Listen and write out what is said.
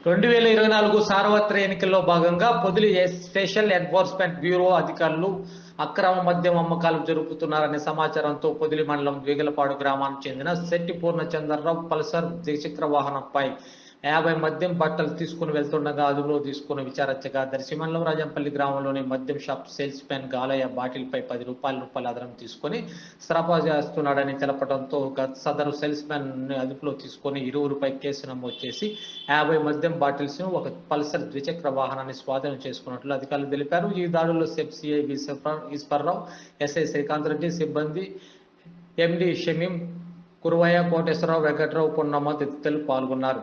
రెండు వేల ఇరవై నాలుగు సార్వత్ర ఎన్నికల్లో భాగంగా పొదిలి స్పెషల్ ఎన్ఫోర్స్మెంట్ బ్యూరో అధికారులు అక్రమ మద్యం అమ్మకాలు జరుపుతున్నారనే సమాచారంతో పొదిలి మండలం ద్విగలపాడు గ్రామానికి చెందిన శెట్టి పూర్ణచంద్రరావు పల్సర్ ద్విచక్ర వాహనంపై యాభై మద్యం బట్టలు తీసుకుని వెళ్తుండగా అదుపులో తీసుకుని విచారించగా దర్శిమండలం రాజంపల్లి గ్రామంలోని మద్యం shop salesman Galayya bottle పై పది రూపాయల రూపాయల అదనం తీసుకొని సరఫరా చేస్తున్నాడని తెలపడంతో గత సదరు సేల్స్ మ్యాన్ అదుపులో తీసుకొని ఇరువురుపై కేసు నమోదు చేసి యాభై మద్యం బాటిల్స్ను ఒక పల్సర్ ద్విచక్ర వాహనాన్ని స్వాధీనం చేసుకున్నట్లు అధికారులు తెలిపారు. ఈ దాడుల్లో సెఫ్ సిఐ ఈశ్వరరావు ఎస్ఐ శ్రీకాంత్ రెడ్డి సిబ్బంది ఎండి షమీం కురువయ్య కోటేశ్వరరావు వెంకట్రావు పొన్నమ్మ తదితరులు పాల్గొన్నారు.